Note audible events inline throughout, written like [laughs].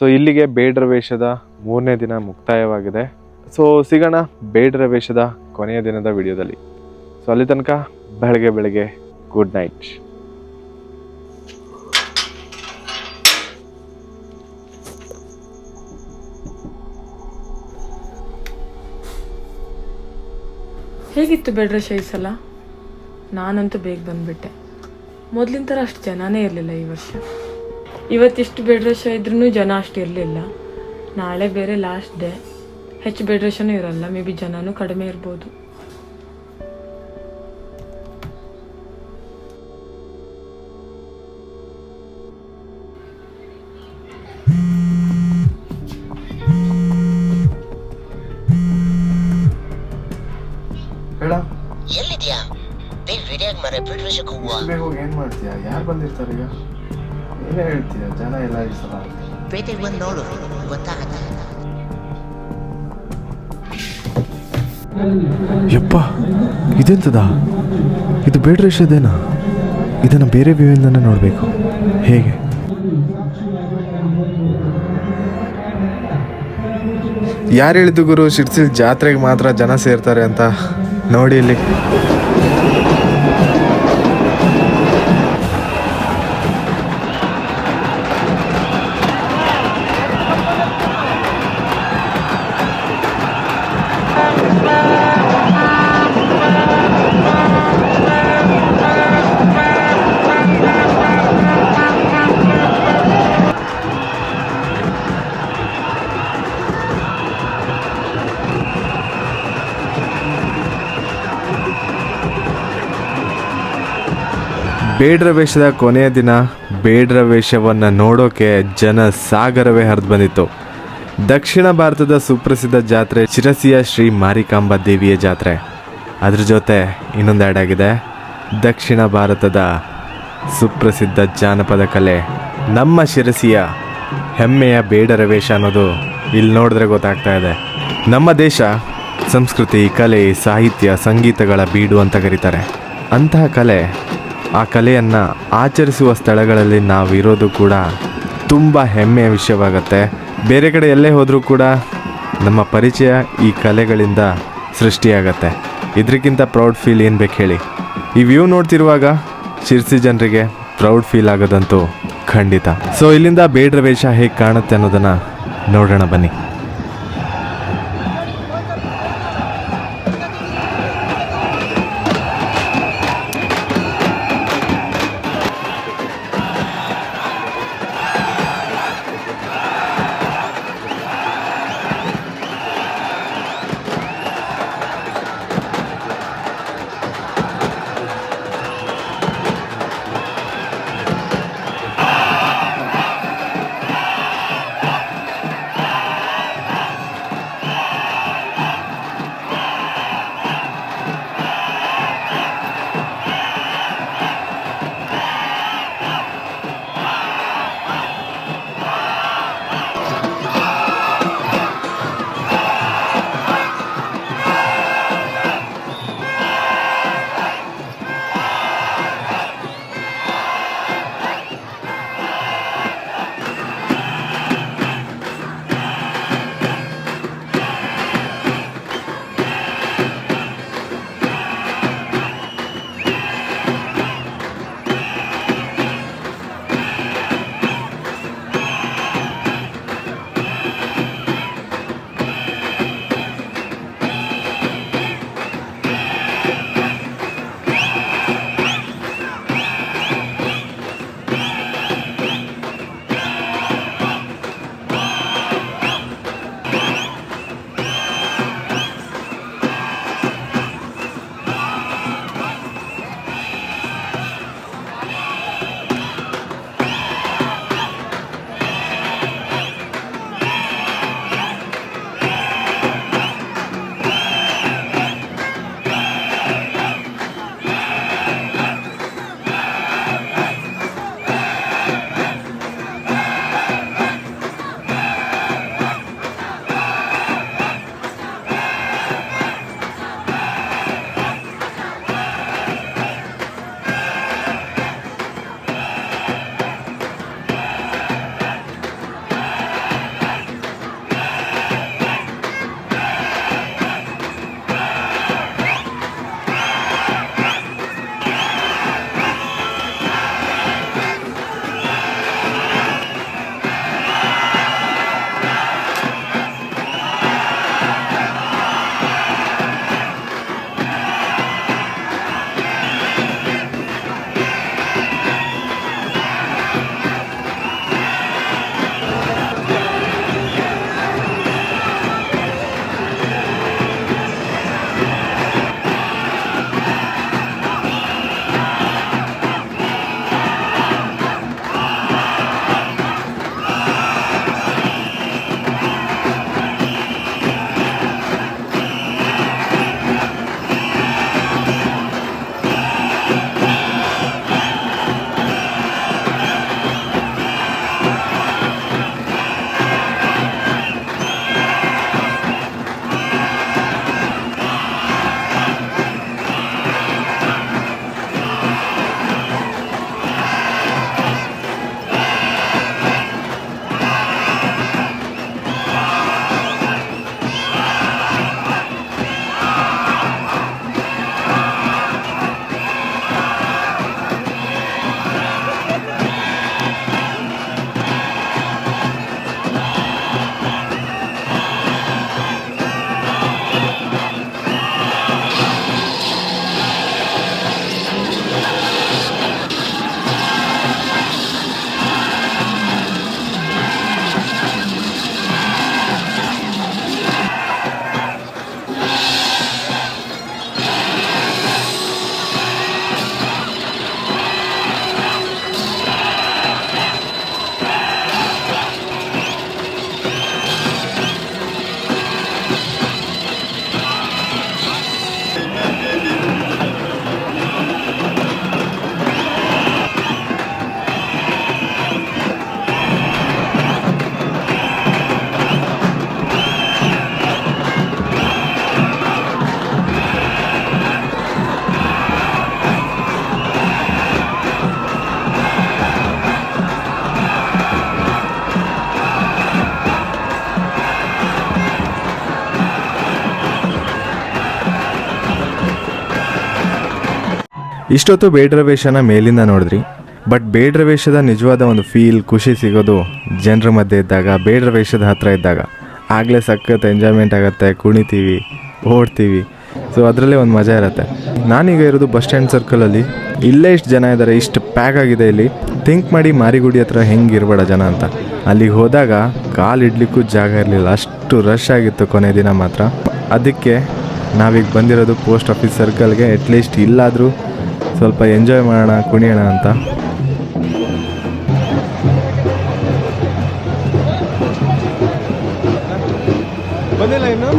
So ಇಲ್ಲಿಗೆ ಬೇಡ್ರ ವೇಷದ ಮೂರನೇ ದಿನ ಮುಕ್ತಾಯವಾಗಿದೆ. ಸೊ ಸಿಗೋಣ ಬೇಡ್ರ ವೇಷದ ಕೊನೆಯ ದಿನದ ವಿಡಿಯೋದಲ್ಲಿ. ಸೊ ಅಲ್ಲಿ ತನಕ ಬೆಳಗ್ಗೆ ಬೆಳಗ್ಗೆ ಗುಡ್ ನೈಟ್ ಹೇಗಿತ್ತು ಬೇಡ್ರ ಶೈಸಲ್ಲ ಸಲ ನಾನಂತೂ ಬೇಗ ಬಂದ್ಬಿಟ್ಟೆ. ಮೊದಲಿನ ಥರ ಅಷ್ಟು ಜನನೇ ಇರಲಿಲ್ಲ ಈ ವರ್ಷ. ಇವತ್ತಿಷ್ಟು ಬೆಡ್ರಶ ಇದ್ರೂ ಜನ ಅಷ್ಟು ಇರಲಿಲ್ಲ. ನಾಳೆ ಬೇರೆ ಲಾಸ್ಟ್ ಡೇ ಹೆಚ್ಚು ಬೆಡ್ರಶನೂ ಇರಲ್ಲ ಮೇ ಬಿ ಜನನೂ ಕಡಿಮೆ ಇರ್ಬೋದು. ಬೇಡ ಎಲ್ಲಿದ್ಯಾ? ಬೇಗ ರೆಡಿಯಾಗಿ ಮರೆ ಬೆಡ್ ವಿಷಯಕ್ಕೆ ಹೋಗುವ ಬೇಗ ಹೋಗಿ ಏನು ಮಾಡ್ತೀಯಾ? ಯಾರು ಬಂದಿರ್ತಾರೆ ಈಗ? ಹೇಳ್ತೀಯ ಜನ ಎಲ್ಲ ಪೇಟೆಗೆ ಬಂದು ಯಪ್ಪ, ಇದೆಂತದ? ಇದು ಬೇಡ ರೇಷದೇನಾ ಇದನ್ನು ಬೇರೆ ವ್ಯೂವಿಂದನೇ ನೋಡಬೇಕು. ಹೇಗೆ? ಯಾರು ಹೇಳಿದ್ದು ಗುರು, ಶಿರ್ಸಿಲ್ ಜಾತ್ರೆಗೆ ಮಾತ್ರ ಜನ ಸೇರ್ತಾರೆ ಅಂತ ನೋಡಿ ಇಲ್ಲಿ. ಬೇಡ್ರ ವೇಷದ ಕೊನೆಯ ದಿನ ಬೇಡ್ರ ವೇಷವನ್ನು ನೋಡೋಕೆ ಜನ ಸಾಗರವೇ ಹರಿದು ಬಂದಿತ್ತು. ದಕ್ಷಿಣ ಭಾರತದ ಸುಪ್ರಸಿದ್ಧ ಜಾತ್ರೆ ಶಿರಸಿಯ ಶ್ರೀ ಮಾರಿಕಾಂಬಾ ದೇವಿಯ ಜಾತ್ರೆ. ಅದ್ರ ಜೊತೆ ಇನ್ನೊಂದು ಆ್ಯಡ್ ಆಗಿದೆ. ದಕ್ಷಿಣ ಭಾರತದ ಸುಪ್ರಸಿದ್ಧ ಜಾನಪದ ಕಲೆ. ನಮ್ಮ ಶಿರಸಿಯ ಹೆಮ್ಮೆಯ ಬೇಡರ ವೇಷ ಅನ್ನೋದು ಇಲ್ಲಿ ನೋಡಿದ್ರೆ ಗೊತ್ತಾಗ್ತಾ ಇದೆ. ನಮ್ಮ ದೇಶ ಸಂಸ್ಕೃತಿ, ಕಲೆ, ಸಾಹಿತ್ಯ, ಸಂಗೀತಗಳ ಬೀಡು ಅಂತ ಕರೀತಾರೆ. ಅಂತಹ ಕಲೆ ಆ ಕಲೆಯನ್ನು ಆಚರಿಸುವ ಸ್ಥಳಗಳಲ್ಲಿ ನಾವಿರೋದು ಕೂಡ ತುಂಬ ಹೆಮ್ಮೆಯ ವಿಷಯವಾಗತ್ತೆ. ಬೇರೆ ಕಡೆ ಎಲ್ಲೇ ಹೋದರೂ ಕೂಡ ನಮ್ಮ ಪರಿಚಯ ಈ ಕಲೆಗಳಿಂದ ಸೃಷ್ಟಿಯಾಗತ್ತೆ. ಇದಕ್ಕಿಂತ ಪ್ರೌಡ್ ಫೀಲ್ ಏನು ಬೇಕು ಹೇಳಿ? ಈ ವ್ಯೂ ನೋಡ್ತಿರುವಾಗ ಶಿರ್ಸಿ ಜನರಿಗೆ ಪ್ರೌಡ್ ಫೀಲ್ ಆಗೋದಂತೂ ಖಂಡಿತ. ಸೊ ಇಲ್ಲಿಂದ ಬೇಡ್ರ ವೇಷ ಹೇಗೆ ಕಾಣುತ್ತೆ ಅನ್ನೋದನ್ನು ನೋಡೋಣ ಬನ್ನಿ. ಇಷ್ಟೊತ್ತು ಬೇಡ್ರ ವೇಷನ ಮೇಲಿಂದ ನೋಡಿದ್ರಿ. ಬಟ್ ಬೇಡ್ರ ವೇಷದ ನಿಜವಾದ ಒಂದು ಫೀಲ್ ಖುಷಿ ಸಿಗೋದು ಜನರ ಮಧ್ಯೆ ಇದ್ದಾಗ ಬೇಡ್ರ ವೇಷದ ಹತ್ರ ಇದ್ದಾಗ. ಆಗಲೇ ಸಖತ್ ಎಂಜಾಯ್ಮೆಂಟ್ ಆಗುತ್ತೆ, ಕುಣಿತೀವಿ, ಓಡ್ತೀವಿ. ಸೊ ಅದರಲ್ಲೇ ಒಂದು ಮಜಾ ಇರುತ್ತೆ. ನಾನೀಗ ಇರೋದು ಬಸ್ ಸ್ಟ್ಯಾಂಡ್ ಸರ್ಕಲಲ್ಲಿ ಇಲ್ಲೇ ಇಷ್ಟು ಜನ ಇದ್ದಾರೆ ಇಷ್ಟು ಪ್ಯಾಕ್ ಆಗಿದೆ ಇಲ್ಲಿ. ಥಿಂಕ್ ಮಾಡಿ ಮಾರಿಗುಡಿ ಹತ್ರ ಹೆಂಗೆ ಇರಬೇಡ ಜನ ಅಂತ. ಅಲ್ಲಿಗೆ ಹೋದಾಗ ಕಾಲು ಇಡ್ಲಿಕ್ಕೂ ಜಾಗ ಇರಲಿಲ್ಲ. ಅಷ್ಟು ರಶ್ ಆಗಿತ್ತು ಕೊನೆ ದಿನ ಮಾತ್ರ. ಅದಕ್ಕೆ ನಾವೀಗ ಬಂದಿರೋದು ಪೋಸ್ಟ್ ಆಫೀಸ್ ಸರ್ಕಲ್ಗೆ ಅಟ್ಲೀಸ್ಟ್ ಇಲ್ಲಾದರೂ ಸ್ವಲ್ಪ ಎಂಜಾಯ್ ಮಾಡೋಣ ಕುಣಿಯೋಣ ಅಂತ. ಬಂದಿಲ್ಲ ಇನ್ನು?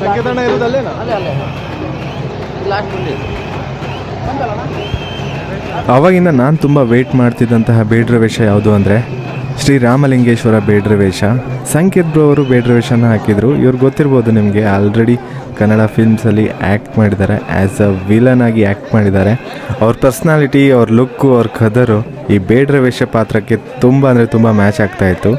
ಸಂಕೇತಣ್ಣ ಆವಾಗಿಂದ ನಾನು ತುಂಬ ವೆಯ್ಟ್ ಮಾಡ್ತಿದ್ದಂತಹ ಬೇಡ್ರ ವಿಷಯ ಯಾವುದು ಅಂದರೆ ಶ್ರೀ ರಾಮಲಿಂಗೇಶ್ವರ ಬೇಡ್ರ ವೇಷ ಸಂಕೇತ್ ಬ್ರೋ ಅವರು ಬೇಡ್ರ ವೇಷನ ಹಾಕಿದರು. ಇವ್ರು ಗೊತ್ತಿರ್ಬೋದು ನಿಮಗೆ ಆಲ್ರೆಡಿ ಕನ್ನಡ ಫಿಲ್ಮ್ಸಲ್ಲಿ ಆ್ಯಕ್ಟ್ ಮಾಡಿದ್ದಾರೆ. ಆ್ಯಸ್ ಅ ವಿಲನ್ ಆಗಿ ಆ್ಯಕ್ಟ್ ಮಾಡಿದ್ದಾರೆ. ಅವ್ರ ಪರ್ಸ್ನಾಲಿಟಿ ಅವ್ರ ಲುಕ್ಕು ಅವ್ರ ಕದರು ಈ ಬೇಡ್ರ ವೇಷ ಪಾತ್ರಕ್ಕೆ ತುಂಬ ಅಂದರೆ ತುಂಬ ಮ್ಯಾಚ್ ಆಗ್ತಾಯಿತ್ತು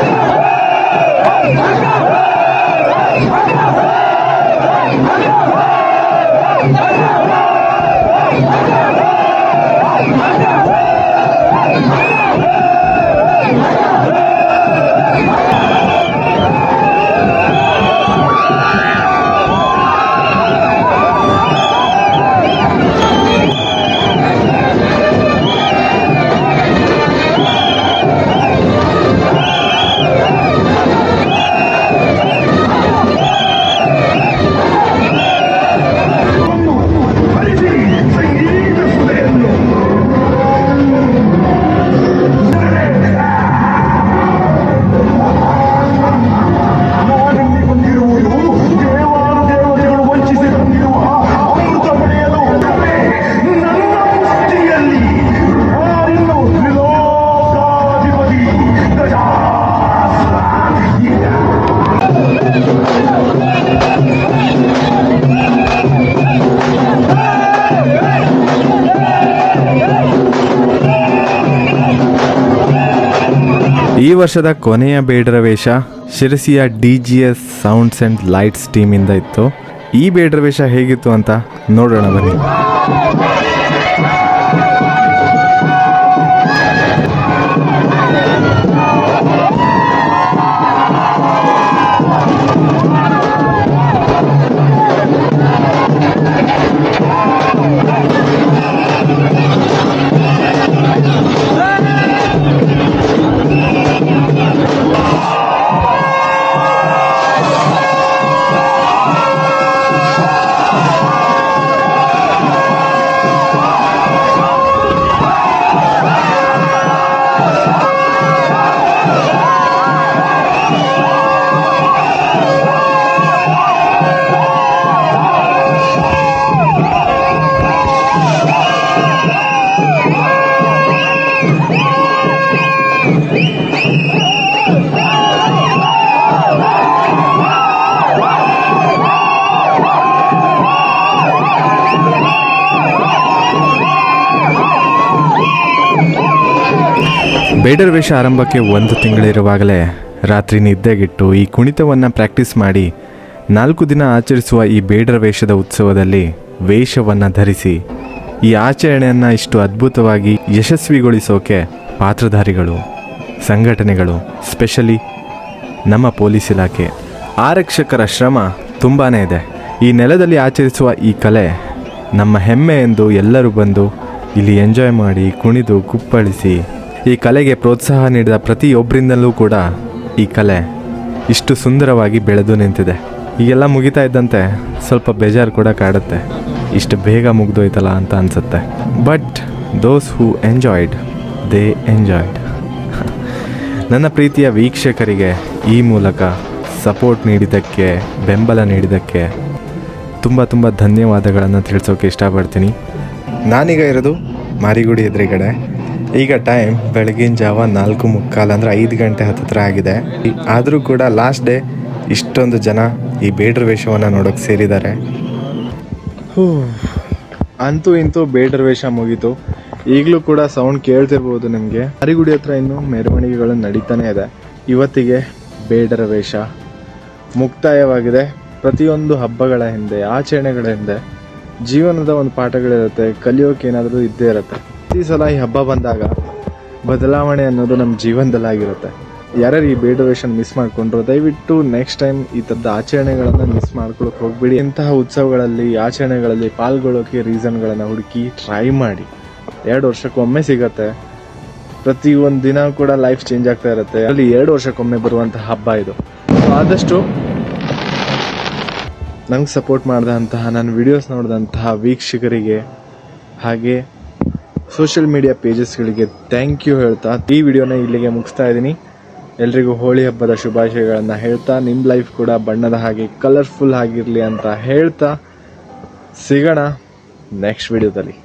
Thank [laughs] you. ವರ್ಷದ ಕೊನೆಯ ಬೇಡರ ವೇಷ ಶಿರಸಿಯ D G S sounds and lights ಟೀಮಿಂದ ಇತ್ತು. ಈ ಬೇಡರ ವೇಷ ಹೇಗಿತ್ತು ಅಂತ ನೋಡೋಣ ಬನ್ನಿ. ಬೇಡರ ವೇಷ ಆರಂಭಕ್ಕೆ ಒಂದು ತಿಂಗಳಿರುವಾಗಲೇ ರಾತ್ರಿ ನಿದ್ದೆಗಿಟ್ಟು ಈ ಕುಣಿತವನ್ನು ಪ್ರಾಕ್ಟೀಸ್ ಮಾಡಿ ನಾಲ್ಕು ದಿನ ಆಚರಿಸುವ ಈ ಬೇಡರ ವೇಷದ ಉತ್ಸವದಲ್ಲಿ ವೇಷವನ್ನು ಧರಿಸಿ ಈ ಆಚರಣೆಯನ್ನು ಇಷ್ಟು ಅದ್ಭುತವಾಗಿ ಯಶಸ್ವಿಗೊಳಿಸೋಕೆ ಪಾತ್ರಧಾರಿಗಳು, ಸಂಘಟನೆಗಳು, ಸ್ಪೆಷಲಿ ನಮ್ಮ ಪೊಲೀಸ್ ಇಲಾಖೆ ಆರಕ್ಷಕರ ಶ್ರಮ ತುಂಬಾ ಇದೆ. ಈ ನೆಲದಲ್ಲಿ ಆಚರಿಸುವ ಈ ಕಲೆ ನಮ್ಮ ಹೆಮ್ಮೆ ಎಂದು ಎಲ್ಲರೂ ಬಂದು ಇಲ್ಲಿ ಎಂಜಾಯ್ ಮಾಡಿ ಕುಣಿದು ಕುಪ್ಪಳಿಸಿ ಈ ಕಲೆಗೆ ಪ್ರೋತ್ಸಾಹ ನೀಡಿದ ಪ್ರತಿಯೊಬ್ಬರಿಂದಲೂ ಕೂಡ ಈ ಕಲೆ ಇಷ್ಟು ಸುಂದರವಾಗಿ ಬೆಳೆದು ನಿಂತಿದೆ. ಈಗೆಲ್ಲ ಮುಗಿತಾ ಇದ್ದಂತೆ ಸ್ವಲ್ಪ ಬೇಜಾರು ಕೂಡ ಕಾಡುತ್ತೆ. ಇಷ್ಟು ಬೇಗ ಮುಗ್ದೋಯ್ತಲ್ಲ ಅಂತ ಅನಿಸುತ್ತೆ. But those who enjoyed they enjoyed ನನ್ನ ಪ್ರೀತಿಯ ವೀಕ್ಷಕರಿಗೆ ಈ ಮೂಲಕ ಸಪೋರ್ಟ್ ನೀಡಿದ್ದಕ್ಕೆ, ಬೆಂಬಲ ನೀಡಿದ್ದಕ್ಕೆ ತುಂಬ ತುಂಬ ಧನ್ಯವಾದಗಳನ್ನು ತಿಳಿಸೋಕೆ ಇಷ್ಟಪಡ್ತೀನಿ. ನಾನೀಗ ಇರೋದು ಮಾರಿಗುಡಿ ಎದುರುಗಡೆ. ಈಗ ಟೈಮ್ ಬೆಳಗಿನ ಜಾವ ನಾಲ್ಕು ಮುಕ್ಕಾಲು ಅಂದರೆ ಐದು ಗಂಟೆ ಹತ್ತಿರ ಆಗಿದೆ. ಆದರೂ ಕೂಡ ಲಾಸ್ಟ್ ಡೇ ಇಷ್ಟೊಂದು ಜನ ಈ ಬೇಡ್ರ ವೇಷವನ್ನು ನೋಡೋಕೆ ಸೇರಿದ್ದಾರೆ. ಅಂತೂ ಇಂತೂ ಬೇಡರ ವೇಷ ಮುಗೀತು. ಈಗಲೂ ಕೂಡ ಸೌಂಡ್ ಕೇಳ್ತಿರ್ಬೋದು ನಿಮಗೆ. ಅರಿಗುಡಿ ಹತ್ರ ಇನ್ನು ಮೆರವಣಿಗೆಗಳು ನಡೀತಾನೆ ಇದೆ. ಇವತ್ತಿಗೆ ಬೇಡರ ವೇಷ ಮುಕ್ತಾಯವಾಗಿದೆ. ಪ್ರತಿಯೊಂದು ಹಬ್ಬಗಳ ಹಿಂದೆ, ಆಚರಣೆಗಳ ಹಿಂದೆ, ಜೀವನದ ಒಂದು ಪಾಠಗಳಿರುತ್ತೆ, ಕಲಿಯೋಕೆ ಏನಾದರೂ ಇದ್ದೇ ಇರುತ್ತೆ. ಪ್ರತಿ ಸಲ ಈ ಹಬ್ಬ ಬಂದಾಗ ಬದಲಾವಣೆ ಅನ್ನೋದು ನಮ್ಮ ಜೀವನದಲ್ಲಾಗಿರುತ್ತೆ. ಯಾರ್ಯಾರು ಈ ಬೇಡ ಮಿಸ್ ಮಾಡಿಕೊಂಡ್ರು, ದಯವಿಟ್ಟು ನೆಕ್ಸ್ಟ್ ಟೈಮ್ ಈ ಥರದ ಆಚರಣೆಗಳನ್ನು ಮಿಸ್ ಮಾಡ್ಕೊಳಕ್ಕೆ ಹೋಗಬೇಡಿ. ಇಂತಹ ಉತ್ಸವಗಳಲ್ಲಿ, ಆಚರಣೆಗಳಲ್ಲಿ ಪಾಲ್ಗೊಳ್ಳೋಕೆ ರೀಸನ್ಗಳನ್ನು ಹುಡುಕಿ ಟ್ರೈ ಮಾಡಿ. ಎರಡು ವರ್ಷಕ್ಕೊಮ್ಮೆ ಸಿಗತ್ತೆ. ಪ್ರತಿ ಒಂದು ದಿನ ಕೂಡ ಲೈಫ್ ಚೇಂಜ್ ಆಗ್ತಾ ಇರುತ್ತೆ. ಅಲ್ಲಿ ಎರಡು ವರ್ಷಕ್ಕೊಮ್ಮೆ ಬರುವಂತಹ ಹಬ್ಬ ಇದು. ಸೊ ಆದಷ್ಟು ನಂಗೆ ಸಪೋರ್ಟ್ ಮಾಡಿದಂತಹ ನನ್ನ ವಿಡಿಯೋಸ್ ನೋಡಿದಂತಹ ವೀಕ್ಷಕರಿಗೆ ಹಾಗೆ ಸೋಷಿಯಲ್ ಮೀಡಿಯಾ ಪೇಜಸ್ಗಳಿಗೆ ಥ್ಯಾಂಕ್ ಯು ಹೇಳ್ತಾ, ಈ ವಿಡಿಯೋನ ಇಲ್ಲಿಗೆ ಮುಗಿಸ್ತಾ ಇದ್ದೀನಿ. ಎಲ್ರಿಗೂ ಹೋಳಿ ಹಬ್ಬದ ಶುಭಾಶಯಗಳನ್ನು ಹೇಳ್ತಾ ನಿಮ್ಮ ಲೈಫ್ ಕೂಡ ಬಣ್ಣದ ಹಾಗೆ ಕಲರ್ಫುಲ್ ಆಗಿರಲಿ ಅಂತ ಹೇಳ್ತಾ, ಸಿಗೋಣ ನೆಕ್ಸ್ಟ್ ವಿಡಿಯೋದಲ್ಲಿ